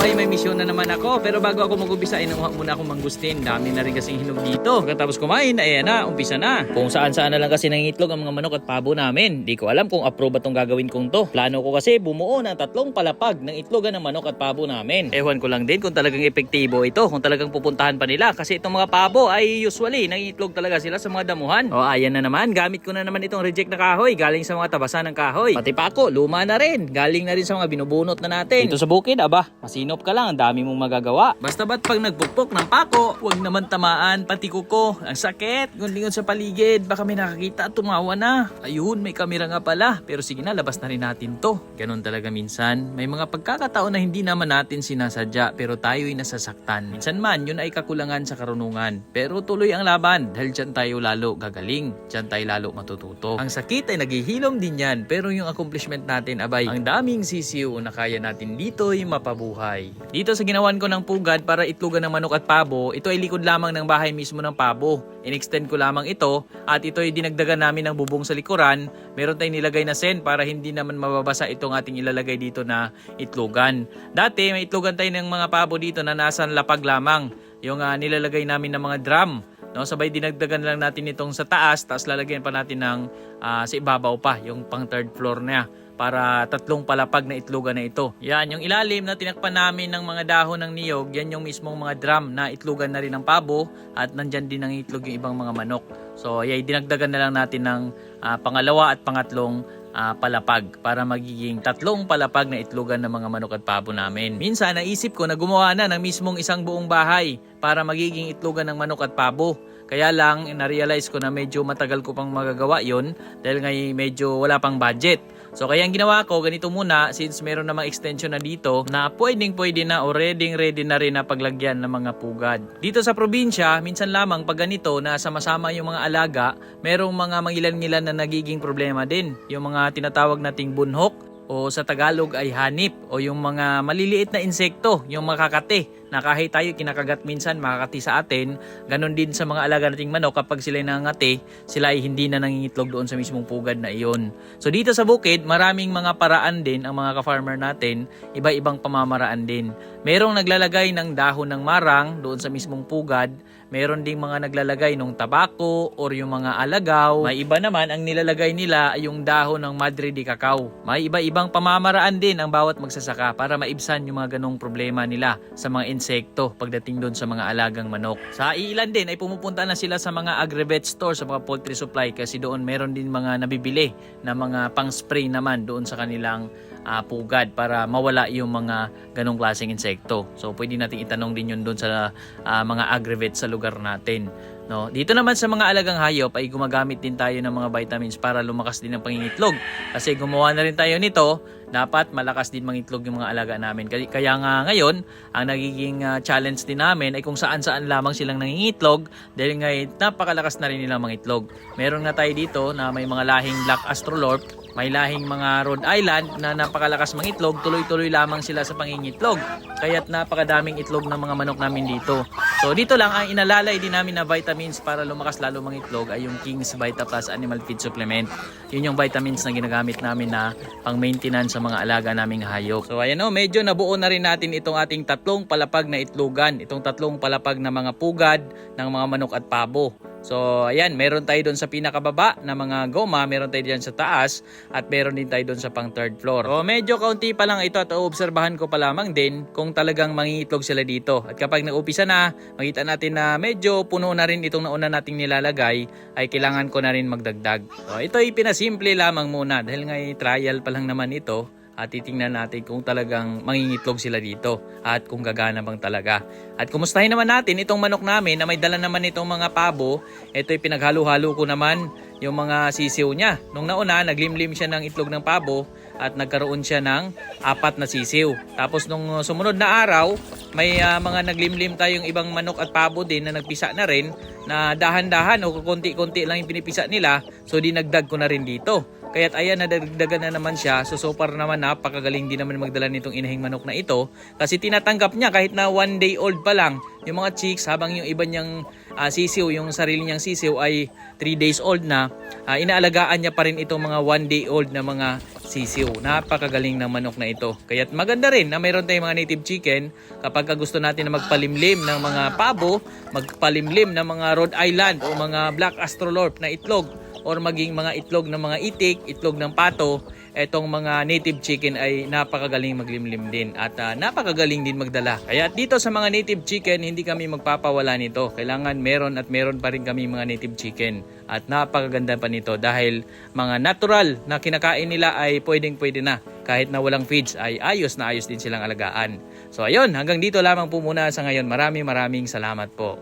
ay may misyon na naman ako. Pero bago ako mag-umpisa, inuha muna akong mangustin. Dami na rin kasing hinog dito. Pagkatapos kumain, ayan na, umpisa na. Kung saan saan na lang kasi nangitlog ang mga manok at pabo namin. Di ko alam kung approve ba tong gagawin kong to. Plano ko kasi bumuo ng tatlong palapag ng itlogan ng manok at pabo namin. Ewan ko lang din kung talagang epektibo ito, kung talagang pupuntahan pa nila. Kasi itong mga pabo ay usually nangitlog talaga sila sa mga damuhan. O ayan na naman, gamit ko na naman itong reject na kahoy galing sa mga tabasan ng kahoy. Pati pa ako, luma na rin. Galing na rin sa mga binubunot na natin. Dito sa bukid, aba, masinop ka lang, ang dami mong magagawa. Basta ba't pag nagpukpok ng pako, huwag naman tamaan, pati kuko. Ang sakit, gunlingon sa paligid, baka may nakakita at tumawa na. Ayun, may kamera nga pala. Pero sige na, labas na rin natin to. Ganon talaga minsan. May mga pagkakataon na hindi naman natin sinasadya, pero tayo'y nasasaktan. Minsan man, yun ay kakulangan sa karunungan. Pero tuloy ang laban, dahil dyan tayo lalo gagaling. Dyan tayo lalo matututo. Ang sakit ay naghihilom din yan, pero yung accomplishment natin, abay, ang daming sisiw na kaya natin dito'y mapabuhay. Dito sa ginawan ko ng pugad para itlogan ng manok at pabo, ito ay likod lamang ng bahay mismo ng pabo. In-extend ko lamang ito at ito ay dinagdagan namin ng bubong sa likuran. Meron tayong nilagay na sen para hindi naman mababasa itong ating ilalagay dito na itlogan. Dati may itlogan tayo ng mga pabo dito na nasa lapag lamang. Yung ah, nilalagay namin ng mga drum. No, sabay dinagdagan lang natin itong sa taas, tapos lalagyan pa natin ng ah, sa ibabaw pa, yung pang third floor niya para tatlong palapag na itlogan na ito. Yan, yung ilalim na tinakpan namin ng mga dahon ng niyog, yan yung mismong mga drum na itlogan na rin ng pabo at nandyan din ang itlog yung ibang mga manok. So, yay, dinagdagan na lang natin ng ah, pangalawa at pangatlong ah, palapag para magiging tatlong palapag na itlogan ng mga manok at pabo namin. Minsan, naisip ko na gumawa na ng mismong isang buong bahay para magiging itlogan ng manok at pabo. Kaya lang, na-realize ko na medyo matagal ko pang magagawa yon dahil ngay medyo wala pang budget. So kaya ang ginawa ko, ganito muna, since meron namang extension na dito, na pwedeng pwede na o ready ready na rin na paglagyan ng mga pugad. Dito sa probinsya, minsan lamang pag ganito na sama-sama yung mga alaga, merong mga mangilan-ngilan na nagiging problema din. Yung mga tinatawag nating bunhok, o sa Tagalog ay hanip o yung mga maliliit na insekto, yung makakate na kahit tayo kinakagat minsan makakati sa atin, ganun din sa mga alaga nating manok kapag sila nangangati, sila ay hindi na nangingitlog doon sa mismong pugad na iyon. So dito sa bukid, maraming mga paraan din ang mga ka-farmer natin, iba-ibang pamamaraan din. Merong naglalagay ng dahon ng marang doon sa mismong pugad, meron ding mga naglalagay ng tabako or yung mga alagaw. May iba naman ang nilalagay nila ay yung dahon ng Madre de Cacao. May iba-ibang pamamaraan din ang bawat magsasaka para maibsan yung mga ganong problema nila sa mga insekto pagdating doon sa mga alagang manok. Sa ilan din ay pumupunta na sila sa mga agri-vet store, sa mga poultry supply kasi doon meron din mga nabibili na mga pang-spray naman doon sa kanilang ah, pugad para mawala yung mga ganong klaseng insekto. So pwede natin itanong din yun doon sa ah, mga agri-vet sa lugar natin. No, dito naman sa mga alagang hayop ay gumagamit din tayo ng mga vitamins para lumakas din ang pangingitlog. Kasi gumawa na rin tayo nito, dapat malakas din mangitlog yung mga alaga namin. Kaya, nga ngayon, ang nagiging ah, challenge din namin ay kung saan-saan lamang silang nangingitlog dahil nga napakalakas na rin nilang mangitlog. Meron nga tayo dito na may mga lahing Black Astrolorp, may lahing mga Rhode Island na napakalakas mangitlog, tuloy-tuloy lamang sila sa pangingitlog. Kaya't napakadaming itlog ng mga manok namin dito. So dito lang ang inalalay din namin na vitamins para lumakas lalo mangitlog ay yung King's Vita Plus Animal Feed Supplement. Yun yung vitamins na ginagamit namin na pang maintenance sa mga alaga naming hayop. So ayan o, medyo nabuo na rin natin itong ating tatlong palapag na itlogan. Itong tatlong palapag na mga pugad ng mga manok at pabo. So, ayan, meron tayo doon sa pinakababa na mga goma, meron tayo diyan sa taas, at meron din tayo doon sa pang third floor. So, medyo kaunti pa lang ito at obserbahan ko pa lamang din kung talagang mangingitlog sila dito. At kapag nag-upisa na, makita natin na medyo puno na rin itong nauna nating nilalagay, ay kailangan ko na rin magdagdag. So, ito ay pinasimple lamang muna dahil nga ay trial pa lang naman ito at titingnan natin kung talagang mangingitlog sila dito at kung gagana bang talaga. At kumustahin naman natin itong manok namin na may dala naman itong mga pabo. Ito ay pinaghalo-halo ko naman yung mga sisiw niya. Nung nauna, naglimlim siya ng itlog ng pabo at nagkaroon siya ng apat na sisiw. Tapos nung sumunod na araw, may ah, mga naglimlim tayong ibang manok at pabo din na nagpisa na rin na dahan-dahan o konti-konti lang yung pinipisa nila. So dinagdag ko na rin dito. Kaya't ayan, nadagdagan na naman siya. So, so far naman, napakagaling din naman magdala nitong inahing manok na ito. Kasi tinatanggap niya kahit na one day old pa lang, yung mga chicks, habang yung iba niyang ah, sisiw, yung sarili niyang sisiw ay 3 days old na, ah, inaalagaan niya pa rin itong mga one day old na mga sisiw. Napakagaling ng manok na ito. Kaya't maganda rin na mayroon tayong mga native chicken kapag ka gusto natin na magpalimlim ng mga pabo, magpalimlim ng mga Rhode Island o mga Black Astrolorp na itlog or maging mga itlog ng mga itik, itlog ng pato, etong mga native chicken ay napakagaling maglimlim din at ah, napakagaling din magdala. Kaya dito sa mga native chicken, hindi kami magpapawala nito. Kailangan meron at meron pa rin kami mga native chicken. At napakaganda pa nito dahil mga natural na kinakain nila ay pwedeng pwede na. Kahit na walang feeds ay ayos na ayos din silang alagaan. So ayun, hanggang dito lamang po muna sa ngayon. Maraming maraming salamat po.